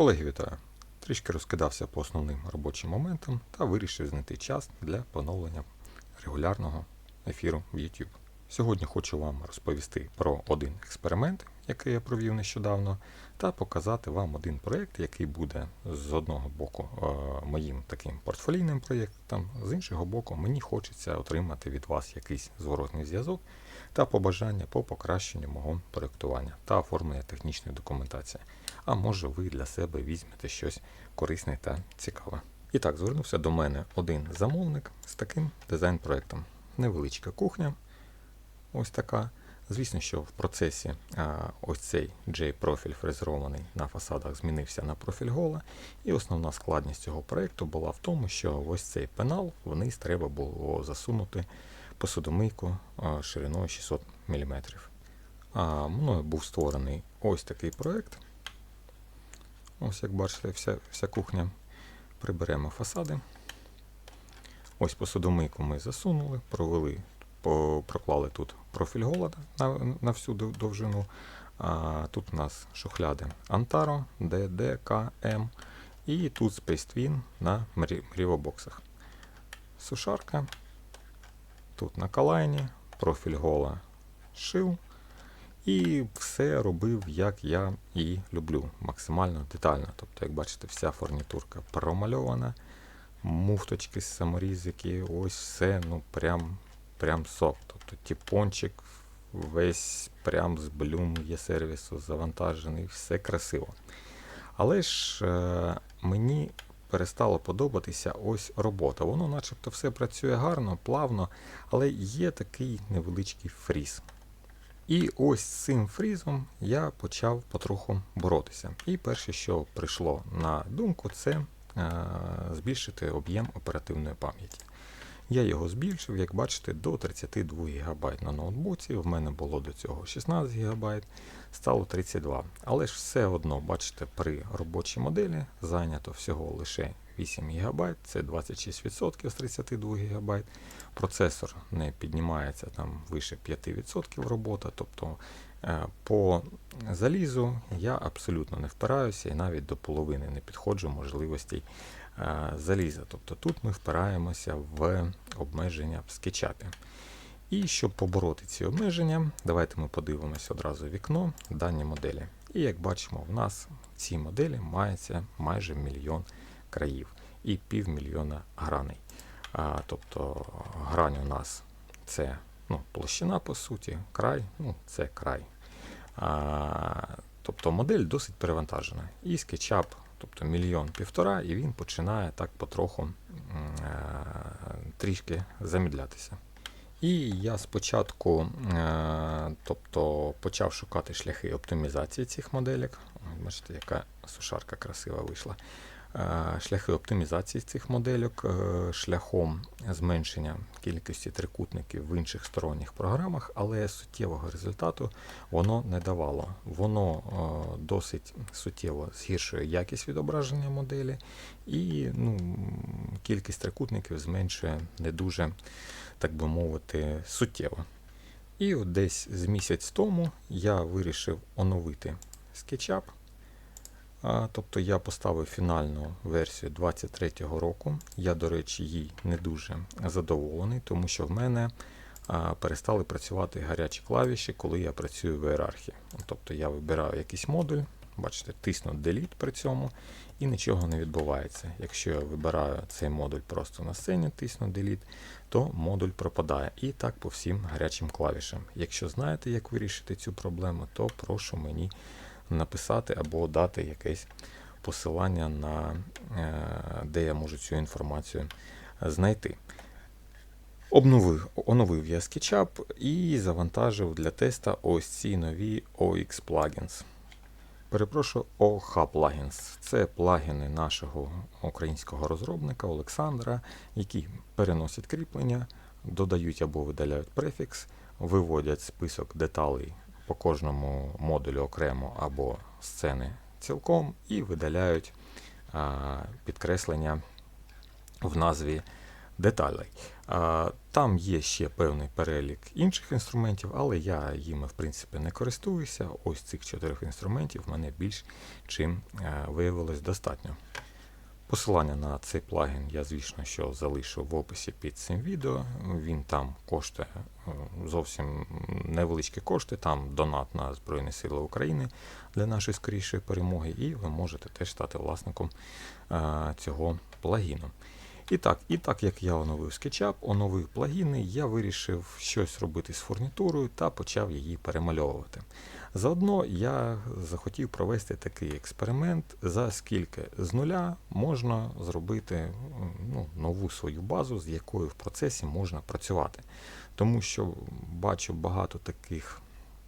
Колеги, вітаю! Трішки розкидався по основним робочим моментам та вирішив знайти час для поновлення регулярного ефіру в YouTube. Сьогодні хочу вам розповісти про один експеримент, який я провів нещодавно, та показати вам один проєкт, який буде з одного боку е, моїм таким портфолійним проєктом, з іншого боку, мені хочеться отримати від вас якийсь зворотний зв'язок та побажання по покращенню мого проєктування та оформлення технічної документації. А може ви для себе візьмете щось корисне та цікаве. І так, звернувся до мене один замовник з таким дизайн-проєктом. Невеличка кухня, ось така. Звісно, що в процесі а, ось цей J-профіль фрезерований на фасадах змінився на профіль гола. І основна складність цього проєкту була в тому, що ось цей пенал вниз треба було засунути посудомийку шириною 600 мм. А, мною був створений ось такий проєкт. Ось як бачите, вся, вся кухня. Приберемо фасади. Ось посудомийку ми засунули, провели, по, проклали тут профіль голода на, на всю довжину. А, тут у нас шухляди Antaro, DD, KM. І тут Space Twin на мрівобоксах. Сушарка. Тут на калайні, профіль гола шив. І все робив, як я і люблю, максимально детально. Тобто, як бачите, вся фурнітурка промальована, муфточки, саморізики, ось все, ну прям, прям сок. Тобто тіпончик весь прям з блюм є сервісу завантажений, все красиво. Але ж е, мені перестало подобатися ось робота. Воно начебто все працює гарно, плавно, але є такий невеличкий фріз. І ось з цим фрізом я почав потроху боротися. І перше, що прийшло на думку, це е, збільшити об'єм оперативної пам'яті. Я його збільшив, як бачите, до 32 ГБ на ноутбуці. В мене було до цього 16 ГБ, стало 32. Але ж все одно, бачите, при робочій моделі зайнято всього лише 8 ГБ, це 26% з 32 ГБ. Процесор не піднімається там вище 5% робота. Тобто е, по залізу я абсолютно не впираюся і навіть до половини не підходжу можливостей заліза. Тобто тут ми впираємося в обмеження в скетчапі. І щоб побороти ці обмеження, давайте ми подивимося одразу вікно дані моделі. І як бачимо, в нас в цій моделі мається майже мільйон країв і півмільйона граней. А, тобто грань у нас це ну, площина, по суті, край, ну, це край. А, тобто модель досить перевантажена. І SketchUp, тобто мільйон півтора, і він починає так потроху е, трішки замідлятися. І я спочатку е, тобто, почав шукати шляхи оптимізації цих моделек. Бачите, яка сушарка красива вийшла. Е, Шляхи оптимізації цих модельок е, шляхом зменшення кількості трикутників в інших сторонніх програмах, але суттєвого результату воно не давало. Воно е, досить суттєво згіршує якість відображення моделі, і ну, кількість трикутників зменшує не дуже, так би мовити, суттєво. І от десь з місяць тому я вирішив оновити SketchUp. Тобто я поставив фінальну версію 23-го року. Я, до речі, їй не дуже задоволений, тому що в мене перестали працювати гарячі клавіші, коли я працюю в ієрархії. Тобто я вибираю якийсь модуль, бачите, тисну Delete при цьому і нічого не відбувається. Якщо я вибираю цей модуль просто на сцені, тисну Delete, то модуль пропадає. І так по всім гарячим клавішам. Якщо знаєте, як вирішити цю проблему, то прошу мені написати або дати якесь посилання на е, де я можу цю інформацію знайти. Обновив, оновив я SketchUp і завантажив для теста ось ці нові OX Plugins. Перепрошую, OH Plugins. Це плагіни нашого українського розробника Олександра, які переносять кріплення, додають або видаляють префікс, виводять список деталей по кожному модулю окремо або сцени цілком, і видаляють підкреслення в назві деталей. Там є ще певний перелік інших інструментів, але я їми в принципі не користуюся. Ось цих чотирьох інструментів мене більш чим е, виявилось достатньо. Посилання на цей плагін я, звісно, що залишу в описі під цим відео. Він там коштує е, зовсім невеличкі кошти, там донат на Збройні Сили України для нашої скорішої перемоги, і ви можете теж стати власником е, цього плагіну. І так, і так як я оновив SketchUp, оновив плагіни, я вирішив щось робити з фурнітурою та почав її перемальовувати. Заодно я захотів провести такий експеримент, за скільки з нуля можна зробити ну, нову свою базу, з якою в процесі можна працювати. Тому що бачу багато таких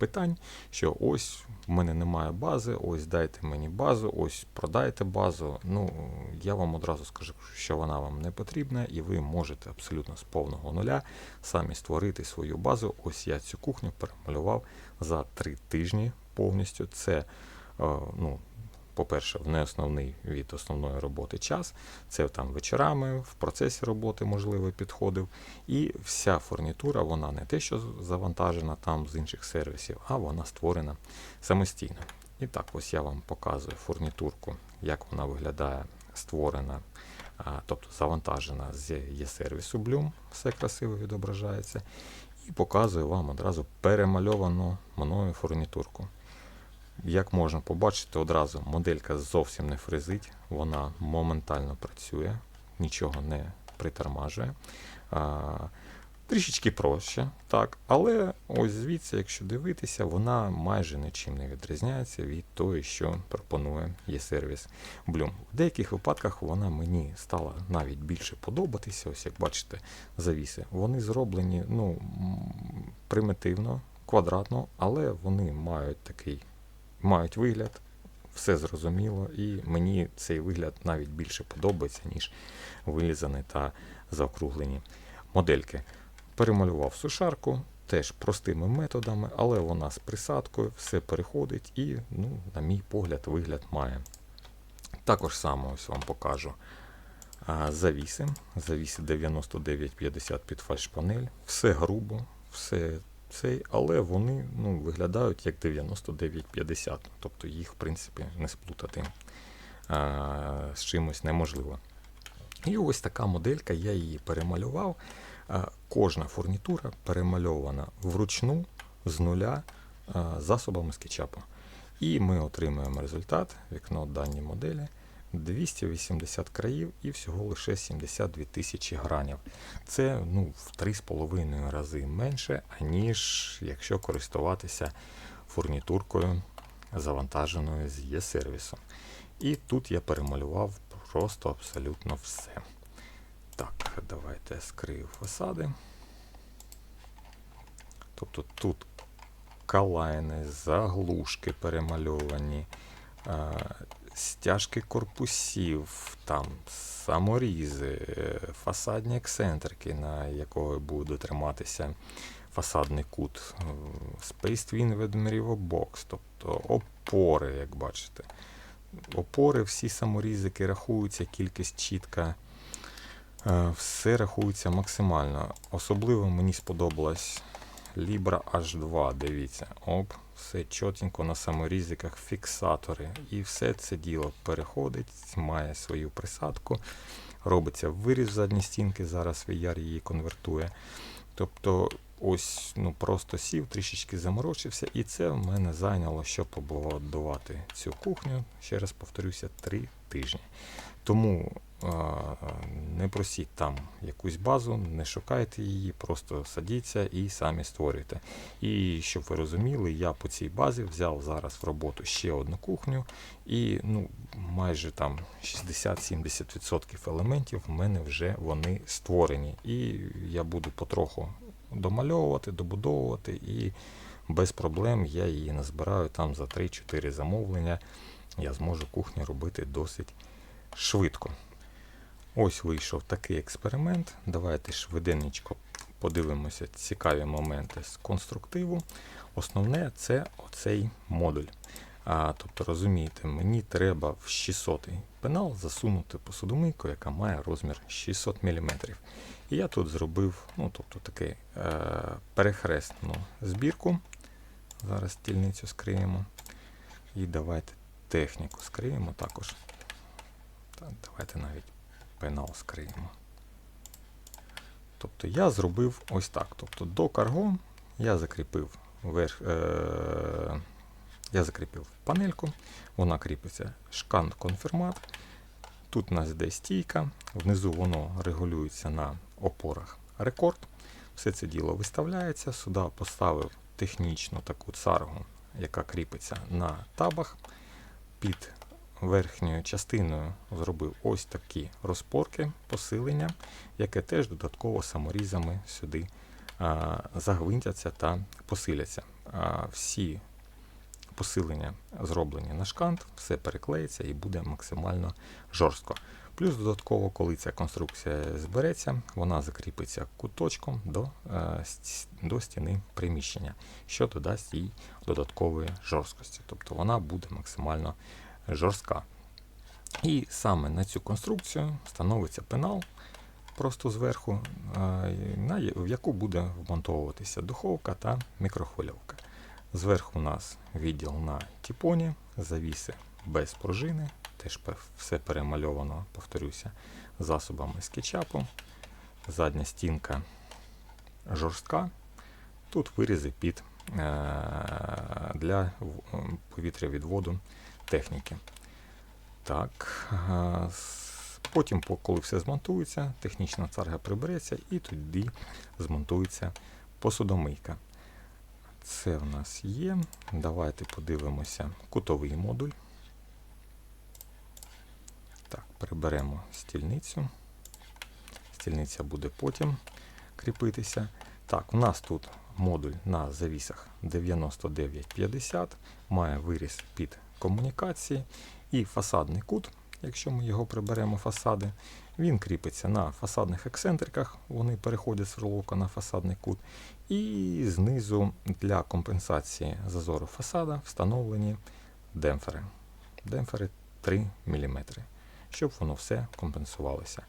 питань, що ось в мене немає бази, ось дайте мені базу, ось продайте базу. Ну, я вам одразу скажу, що вона вам не потрібна, і ви можете абсолютно з повного нуля самі створити свою базу. Ось я цю кухню перемалював за три тижні повністю. Це, е, ну, по-перше, в неосновний від основної роботи час. Це там вечорами, в процесі роботи, можливо, підходив. І вся фурнітура, вона не те, що завантажена там з інших сервісів, а вона створена самостійно. І так, ось я вам показую фурнітурку, як вона виглядає, створена, тобто завантажена з є-сервісу Bloom, все красиво відображається. І показую вам одразу перемальовану мною фурнітурку. Як можна побачити, одразу моделька зовсім не фризить, вона моментально працює, нічого не притормажує. Трішечки проще, так, але ось звідси, якщо дивитися, вона майже нічим не відрізняється від того, що пропонує є-сервіс Bloom. В деяких випадках вона мені стала навіть більше подобатися. Ось як бачите, завіси. Вони зроблені ну, примітивно, квадратно, але вони мають такий мають вигляд, все зрозуміло, і мені цей вигляд навіть більше подобається, ніж вилізані та заокруглені модельки. Перемалював сушарку, теж простими методами, але вона з присадкою, все переходить і, ну, на мій погляд, вигляд має. Також само ось вам покажу завіси. Завіси 9950 під фальш-панель. Все грубо, все цей, але вони ну, виглядають як 9950. Тобто їх, в принципі, не сплутати а, з чимось неможливо. І ось така моделька, я її перемалював. А, Кожна фурнітура перемальована вручну з нуля а, засобами скетчапу. І ми отримуємо результат, вікно дані моделі. 280 країв і всього лише 72 тисячі гранів. Це ну, в 3,5 рази менше, аніж якщо користуватися фурнітуркою, завантаженою з є-сервісом. І тут я перемалював просто абсолютно все. Так, давайте скрию фасади. Тобто тут калайни, заглушки перемальовані, а, стяжки корпусів, там саморізи, е, фасадні ексцентрики, на якого буде триматися фасадний кут, Space Twin Ведмірєво бокс, тобто опори, як бачите. Опори, всі саморізики рахуються, кількість чітка. Е, Все рахується максимально. Особливо мені сподобалась Libra H2. Дивіться, оп, все чотенько на саморізиках, фіксатори. І все це діло переходить, має свою присадку. Робиться виріз задні стінки, зараз VR її конвертує. Тобто, ось ну просто сів, трішечки заморочився, і це в мене зайняло, щоб побудувати цю кухню. Ще раз повторюся, три тижні. Тому не просіть там якусь базу, не шукайте її, просто садіться і самі створюйте. І щоб ви розуміли, я по цій базі взяв зараз в роботу ще одну кухню, і ну, майже там 60-70% елементів в мене вже вони створені. І я буду потроху домальовувати, добудовувати, і без проблем я її назбираю там за 3-4 замовлення. Я зможу кухню робити досить швидко. Ось вийшов такий експеримент. Давайте швиденечко подивимося цікаві моменти з конструктиву. Основне це оцей модуль. А, тобто, розумієте, мені треба в 600 пенал засунути посудомийку, яка має розмір 600 мм. І я тут зробив ну, тобто, таку е, перехресну збірку. Зараз стільницю скриємо. І давайте техніку скриємо також. Давайте навіть пенал скриємо. Тобто я зробив ось так. Тобто до карго я закріпив верх, е, я закріпив панельку, вона кріпиться шкант конфірмат. Тут у нас йде стійка, внизу воно регулюється на опорах рекорд. Все це діло виставляється. Сюди поставив технічну таку царгу, яка кріпиться на табах. Під верхньою частиною зробив ось такі розпорки, посилення, яке теж додатково саморізами сюди а, загвинтяться та посиляться. А, всі посилення зроблені на шкант, все переклеїться і буде максимально жорстко. Плюс додатково, коли ця конструкція збереться, вона закріпиться куточком до, е, до стіни приміщення, що додасть їй додаткової жорсткості. Тобто вона буде максимально жорстка. І саме на цю конструкцію встановиться пенал просто зверху, в яку буде вмонтовуватися духовка та мікрохвильовка. Зверху у нас відділ на тіпоні, завіси без пружини, теж все перемальовано, повторюся, засобами скетчапу. Задня стінка жорстка. Тут вирізи під е, для повітря відводу техніки. Так, Потім, коли все змонтується, технічна царга прибереться і тоді змонтується посудомийка. Це в нас є. Давайте подивимося кутовий модуль. Так, Приберемо стільницю. Стільниця буде потім кріпитися. Так, у нас тут модуль на завісах 9950, має виріз під комунікації і фасадний кут якщо ми його приберемо фасади, він кріпиться на фасадних ексцентриках, вони переходять з ролока на фасадний кут. І знизу для компенсації зазору фасада встановлені демпфери. Демпфери 3 мм, щоб воно все компенсувалося.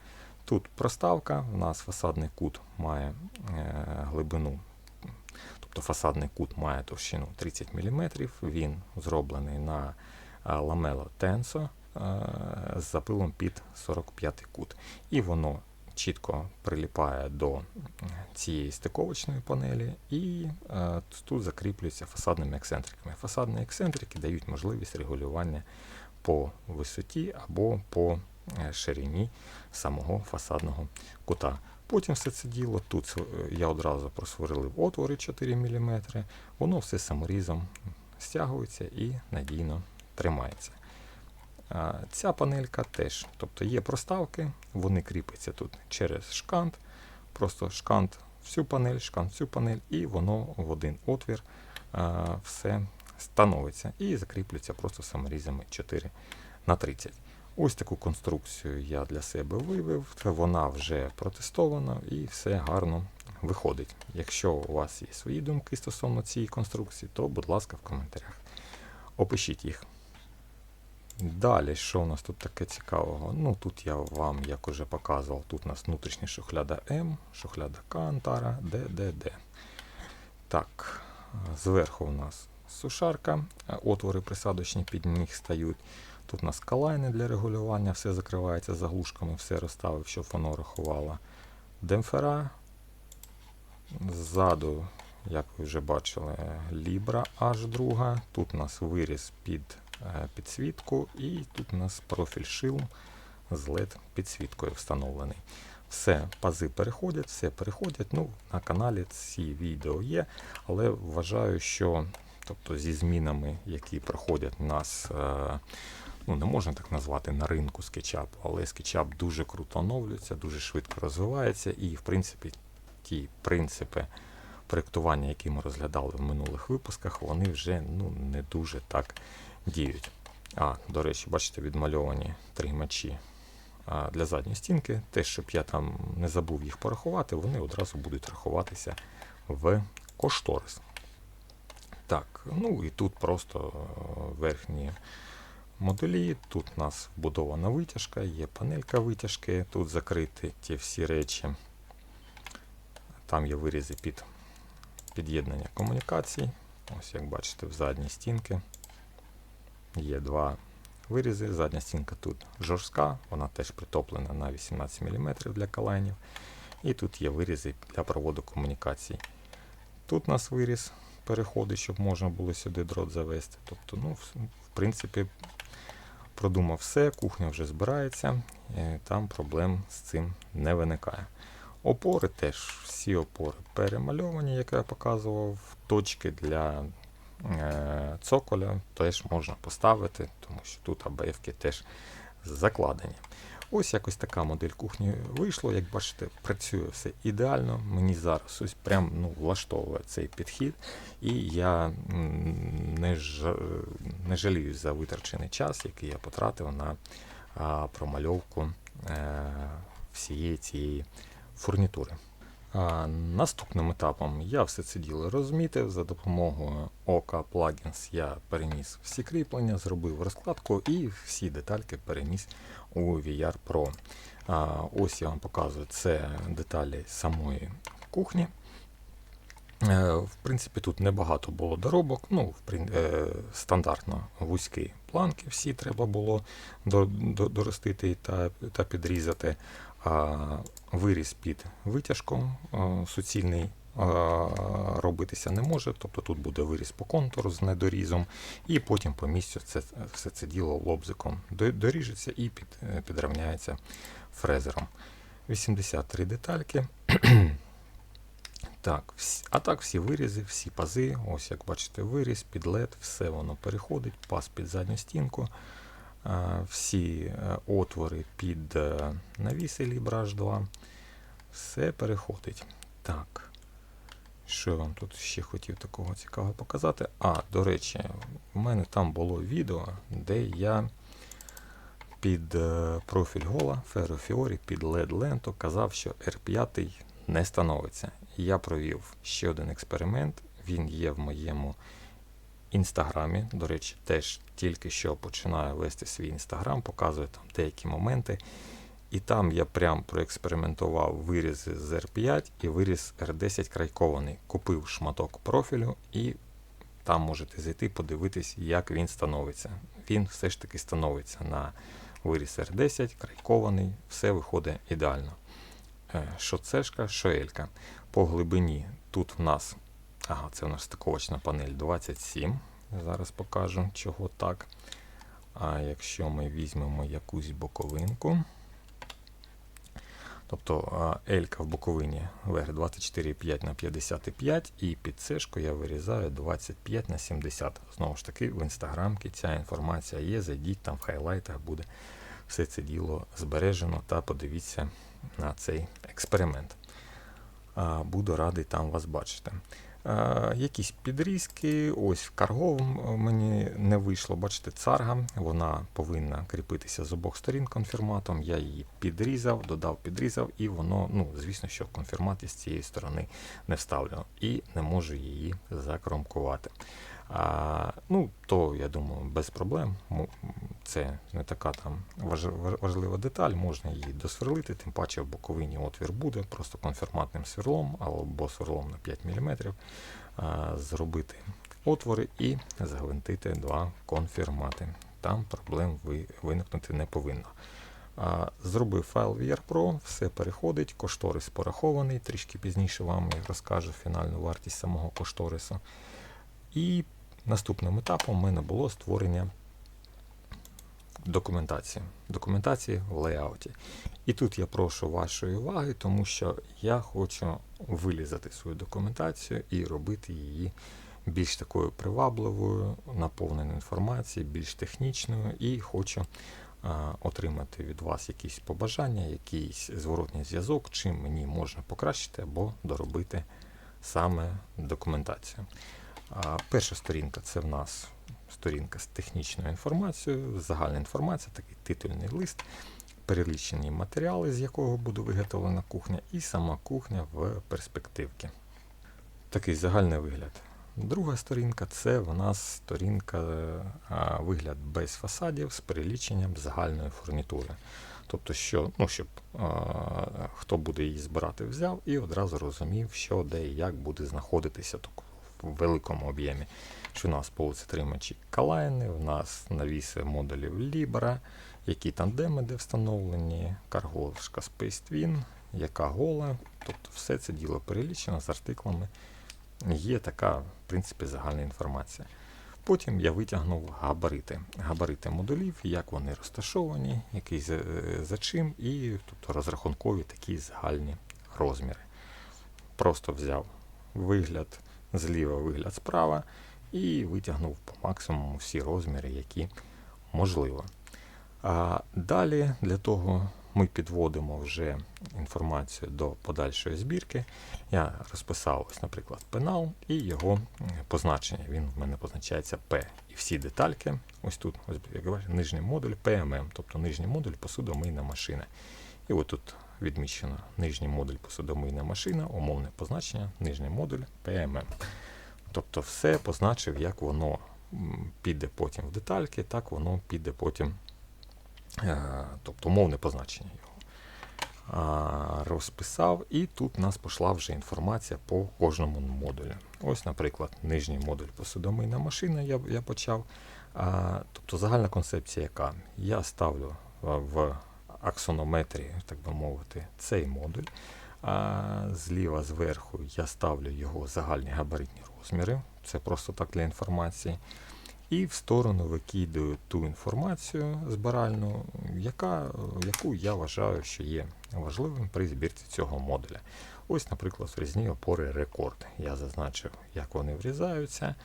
Тут проставка, у нас фасадний кут має е, глибину, тобто фасадний кут має товщину 30 мм, він зроблений на ламело Tenso з запилом під 45 кут. І воно чітко приліпає до цієї стиковочної панелі, і е, тут закріплюється фасадними ексцентриками. Фасадні ексцентрики дають можливість регулювання по висоті або по е, ширині самого фасадного кута. Потім все це діло, тут я одразу просверлив отвори 4 мм, воно все саморізом стягується і надійно тримається. Ця панелька теж, тобто є проставки, вони кріпляться тут через шкант, просто шкант всю панель, шкант всю панель, і воно в один отвір все становиться і закріплюється просто саморізами 4 на 30 Ось таку конструкцію я для себе вивів, вона вже протестована і все гарно виходить. Якщо у вас є свої думки стосовно цієї конструкції, то, будь ласка, в коментарях опишіть їх. Далі, що у нас тут таке цікавого? Ну Тут я вам, як уже показував, тут у нас внутрішня шухляда М, шухляда К, Антара, Д. Так, зверху у нас сушарка, отвори присадочні під них стають. Тут у нас калайни для регулювання, все закривається заглушками, все розставив, щоб воно рахувало. Демпфера. Ззаду, як ви вже бачили, Libra H2. Тут у нас виріз під Е, підсвітку, і тут у нас профіль шилм з LED підсвіткою встановлений. Все, пази переходять, все переходять. Ну, На каналі ці відео є, але вважаю, що тобто, зі змінами, які проходять у нас, е, ну не можна так назвати на ринку SketchUp, але SketchUp дуже круто оновлюється, дуже швидко розвивається, і, в принципі, ті принципи проєктування, які ми розглядали в минулих випусках, вони вже ну, не дуже так діють. А, до речі, бачите, відмальовані тримачі для задньої стінки. Те, щоб я там не забув їх порахувати, вони одразу будуть рахуватися в кошторис. Так, ну і тут просто е, верхні модулі. Тут у нас вбудована витяжка, є панелька витяжки, тут закриті ті всі речі. Там є вирізи під під'єднання комунікацій. Ось як бачите, в задній стінки є два вирізи. Задня стінка тут жорстка, вона теж притоплена на 18 мм для калайнів. І тут є вирізи для проводу комунікацій. Тут у нас виріз переходить, щоб можна було сюди дрот завести. Тобто, ну, в, принципі, продумав все, кухня вже збирається, е, там проблем з цим не виникає. Опори теж, всі опори перемальовані, як я показував, точки для е, цоколя теж можна поставити, тому що тут АБФ теж закладені. Ось якось така модель кухні вийшла. Як бачите, працює все ідеально. Мені зараз ось прям ну, влаштовує цей підхід, і я не, ж, не жалію за витрачений час, який я потратив на промальовку е, всієї цієї фурнітури. Наступним етапом я все це діло розмітив. За допомогою OK Plugins я переніс всі кріплення, зробив розкладку і всі детальки переніс у VR Pro. А, ось я вам показую це деталі самої кухні. Е, В принципі, тут небагато було доробок. Ну, в прин- е, стандартно вузькі планки всі треба було до- до- доростити та, та підрізати. А виріз під витяжку е, суцільний а, робитися не може. Тобто тут буде виріз по контуру з недорізом, і потім по місцю це, все це діло лобзиком доріжеться і під, е, підравняється фрезером. 83 детальки. Так, а так всі вирізи, всі пази, ось як бачите, виріз, під LED, все воно переходить, паз під задню стінку, всі е, отвори під навіси Librage 2, все переходить. Так, що я вам тут ще хотів такого цікавого показати? А, до речі, в мене там було відео, де я під е, профіль гола Ferrofiori під LED ленту казав, що R5 не становиться. Я провів ще один експеримент. Він є в моєму інстаграмі. До речі, теж тільки що починаю вести свій інстаграм, показую там деякі моменти. І там я прям проекспериментував вирізи з R5 і виріз R10 крайкований. Купив шматок профілю і там можете зайти, подивитись, як він становиться. Він все ж таки становиться на виріз R10, крайкований, все виходить ідеально. Е, Що цешка, що елька. По глибині тут в нас, ага, це у нас стиковочна панель 27. Зараз покажу, чого так. А якщо ми візьмемо якусь боковинку, тобто елька в боковині верх 24,5 на 55 і під цешку я вирізаю 25 на 70. Знову ж таки, в інстаграмці ця інформація є. Зайдіть там в хайлайтах буде все це діло збережено та подивіться на цей експеримент. Буду радий там вас бачити. Якісь підрізки, ось в карго мені не вийшло. Бачите, царга, вона повинна кріпитися з обох сторін конфірматом. Я її підрізав, додав, підрізав, і воно, ну, звісно, що конфірмат із цієї сторони не вставлено і не можу її закромкувати. А, ну, то я думаю, без проблем. Це не така там важлива деталь, можна її досверлити, тим паче в боковині отвір буде, просто конфірматним сверлом або сверлом на 5 мм а, зробити отвори і загвинтити два конфірмати. Там проблем ви- виникнути не повинно. А, Зробив файл VR Pro, все переходить, кошторис порахований, трішки пізніше вам розкажу фінальну вартість самого кошторису. І наступним етапом у мене було створення документації. Документації в лейауті. І тут я прошу вашої уваги, тому що я хочу вилізати свою документацію і робити її більш такою привабливою, наповненою інформацією, більш технічною, і хочу а, отримати від вас якісь побажання, якийсь зворотній зв'язок, чим мені можна покращити або доробити саме документацію. А, перша сторінка це в нас сторінка з технічною інформацією, загальна інформація, такий титульний лист, перелічені матеріали, з якого буде виготовлена кухня, і сама кухня в перспективці. Такий загальний вигляд Друга сторінка це в нас сторінка а, вигляд без фасадів з переліченням загальної фурнітури. Тобто, що, ну, щоб а, хто буде її збирати, взяв і одразу розумів, що де і як буде знаходитися в великому об'ємі. Що у нас полицетримачі калайни, у нас навіси модулів Libra, які тандеми де встановлені, карголошка Space Twin, яка гола. Тобто все це діло перелічено з артиклами. Є така, в принципі, загальна інформація. Потім я витягнув габарити. Габарити модулів, як вони розташовані, який за, за чим, і тобто, розрахункові такі загальні розміри. Просто взяв вигляд зліва, вигляд справа, і витягнув по максимуму всі розміри, які можливо. А далі для того ми підводимо вже інформацію до подальшої збірки. Я розписав, ось, наприклад, пенал і його позначення. Він в мене позначається P. І всі детальки, ось тут, ось, як бачите, нижній модуль PMM, тобто нижній модуль посудомийна машина. І от тут відмічено нижній модуль посудомийна машина, умовне позначення, нижній модуль PMM. Тобто все позначив, як воно піде потім в детальки, так воно піде потім, тобто умовне позначення його. Розписав, і тут у нас пішла вже інформація по кожному модулю. Ось, наприклад, нижній модуль посудомийна машина я я почав. Тобто загальна концепція, яка я ставлю в аксонометрі, так би мовити, цей модуль. А Зліва зверху я ставлю його загальні габаритні розміри. Це просто так для інформації. І в сторону викидаю ту інформацію збиральну, яка, яку я вважаю, що є важливим при збірці цього модуля. Ось, наприклад, врізні опори рекорд. Я зазначив, як вони врізаються.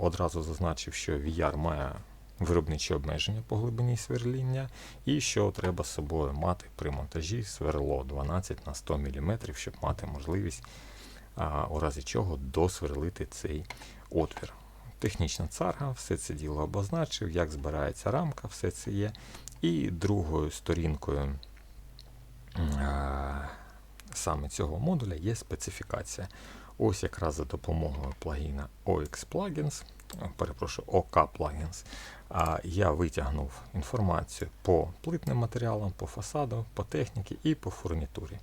Одразу зазначив, що VR має виробничі обмеження по глибині сверління, і що треба з собою мати при монтажі сверло 12 на 100 мм, щоб мати можливість, а, у разі чого досверлити цей отвір. Технічна царга, все це діло обозначив, як збирається рамка, все це є. І другою сторінкою а, саме цього модуля є специфікація. Ось якраз за допомогою плагіна OX Plugins, перепрошую, OK Plugins, я витягнув інформацію по плитним матеріалам, по фасаду, по техніці і по фурнітурі.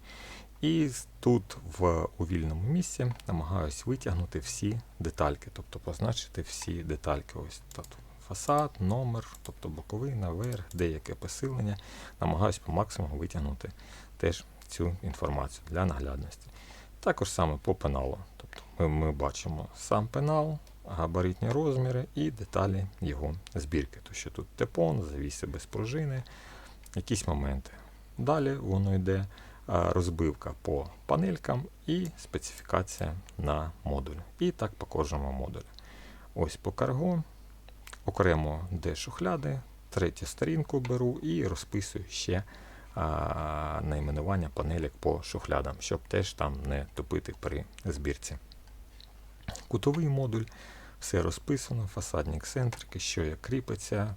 І тут в у вільному місці намагаюсь витягнути всі детальки, тобто позначити всі детальки. Ось тут фасад, номер, тобто боковина, верх, деяке посилення. Намагаюсь по максимуму витягнути теж цю інформацію для наглядності. Також саме по пеналу. Тобто Ми ми бачимо сам пенал, габаритні розміри і деталі його збірки. То що тут тепон, завіси без пружини, якісь моменти. Далі воно йде розбивка по панелькам і специфікація на модуль. І так по кожному модулю. Ось по карго, окремо де шухляди, третю сторінку беру і розписую ще а, найменування панелек по шухлядам, щоб теж там не тупити при збірці. Кутовий модуль, все розписано, фасадні ексцентрики, що як кріпиться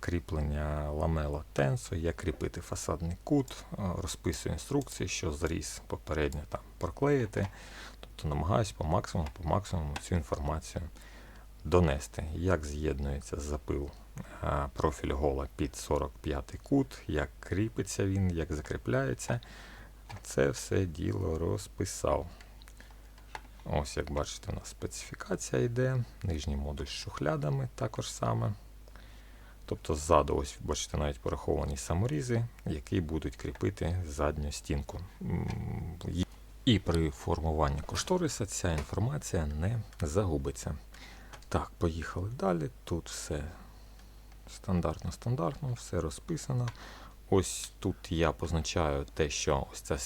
кріплення ламела тенсу, як кріпити фасадний кут, розписую інструкції, що зріз попередньо там проклеїти. Тобто намагаюся по максимуму по максимуму цю інформацію донести, як з'єднується запил профіль гола під 45 кут, як кріпиться він, як закріпляється. Це все діло розписав. Ось, як бачите, у нас специфікація йде, нижній модуль з шухлядами також саме. Тобто ззаду, ось бачите, навіть пораховані саморізи, які будуть кріпити задню стінку. І при формуванні кошториса ця інформація не загубиться. Так, поїхали далі. Тут все стандартно-стандартно, все розписано. Ось тут я позначаю те, що ось ця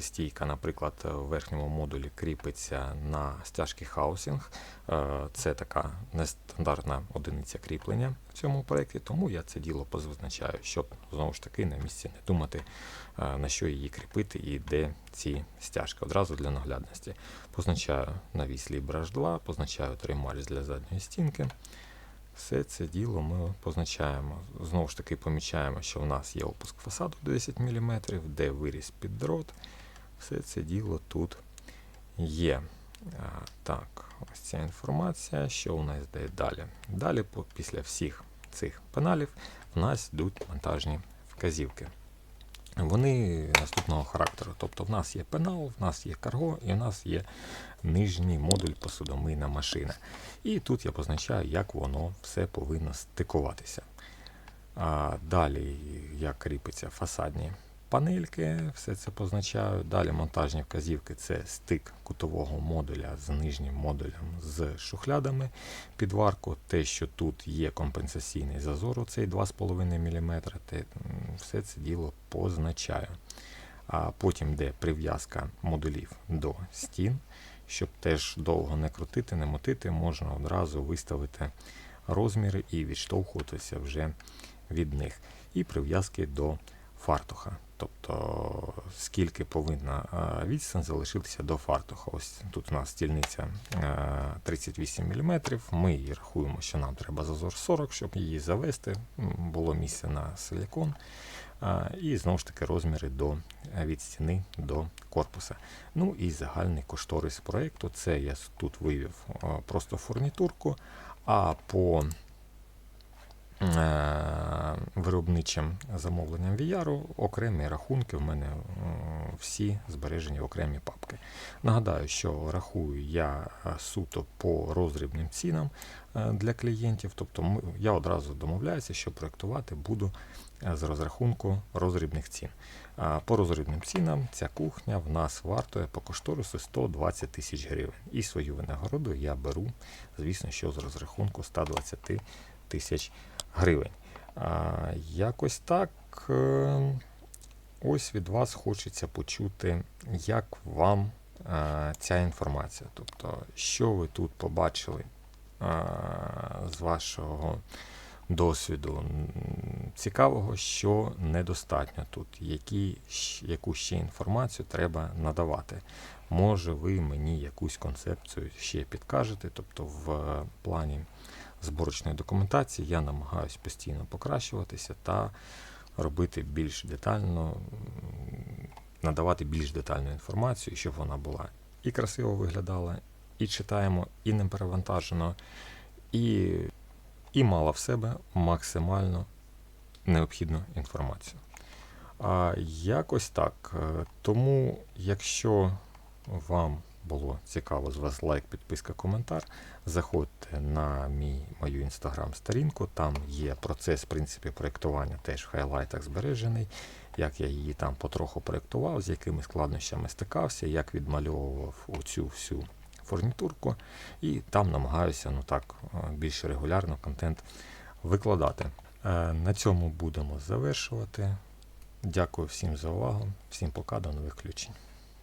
стійка, наприклад, в верхньому модулі кріпиться на стяжки хаусінг. Е, це така нестандартна одиниця кріплення в цьому проєкті, тому я це діло позначаю, щоб знову ж таки на місці не думати, е, на що її кріпити і де ці стяжки. Одразу для наглядності. Позначаю навіс Libra 2, позначаю трималь для задньої стінки. Все це діло ми позначаємо. Знову ж таки, помічаємо, що в нас є опуск фасаду 10 мм, де виріс під дрот. Все це діло тут є. А, Так, ось ця інформація. Що у нас йде далі? Далі, після всіх цих пеналів, у нас йдуть монтажні вказівки. Вони наступного характеру. Тобто в нас є пенал, в нас є карго і в нас є нижній модуль посудомийна машина. І тут я позначаю, як воно все повинно стикуватися. А далі, як кріпиться фасадні панельки, все це позначаю. Далі монтажні вказівки це стик кутового модуля з нижнім модулем з шухлядами під варку. Те, що тут є компенсаційний зазор, цей 2,5 мм, те, все це діло позначаю. А потім йде прив'язка модулів до стін, щоб теж довго не крутити, не мотити, можна одразу виставити розміри і відштовхуватися вже від них. І прив'язки до фартуха. Тобто скільки повинна е, відстань залишитися до фартуха. Ось тут у нас стільниця е, 38 мм. Ми її рахуємо, що нам треба зазор 40, щоб її завести. Було місце на силікон. І знову ж таки розміри до, е, від стіни до корпуса. Ну і загальний кошторис проєкту. Це я тут вивів е, просто фурнітурку, а по е, виробничим замовленням VR окремі рахунки в мене е, всі збережені в окремі папки. Нагадаю, що рахую я е, суто по роздрібним цінам е, для клієнтів, тобто я одразу домовляюся, що проєктувати буду е, з розрахунку роздрібних цін. По роздрібним цінам ця кухня в нас вартує по кошторису 120 тисяч гривень. І свою винагороду я беру, звісно, що з розрахунку 120 тисяч гривень. А, якось так. е, Ось від вас хочеться почути, як вам е, ця інформація. Тобто, що ви тут побачили е, з вашого досвіду цікавого, що недостатньо тут, які, яку ще інформацію треба надавати. Може, ви мені якусь концепцію ще підкажете, тобто в плані зборочної документації я намагаюся постійно покращуватися та робити більш детально, надавати більш детальну інформацію, щоб вона була і красиво виглядала, і читаємо, і не перевантажено, і, і мала в себе максимально необхідну інформацію. А якось так. Е, Тому, якщо вам було цікаво з вас лайк, підписка, коментар, заходьте на мій, мою інстаграм-сторінку, там є процес, в принципі, проєктування теж в хайлайтах збережений, як я її там потроху проєктував, з якими складнощами стикався, як відмальовував оцю всю фурнітурку, і там намагаюся ну так, е, більш регулярно контент викладати. Е, На цьому будемо завершувати. Дякую всім за увагу. Всім пока, до нових включень.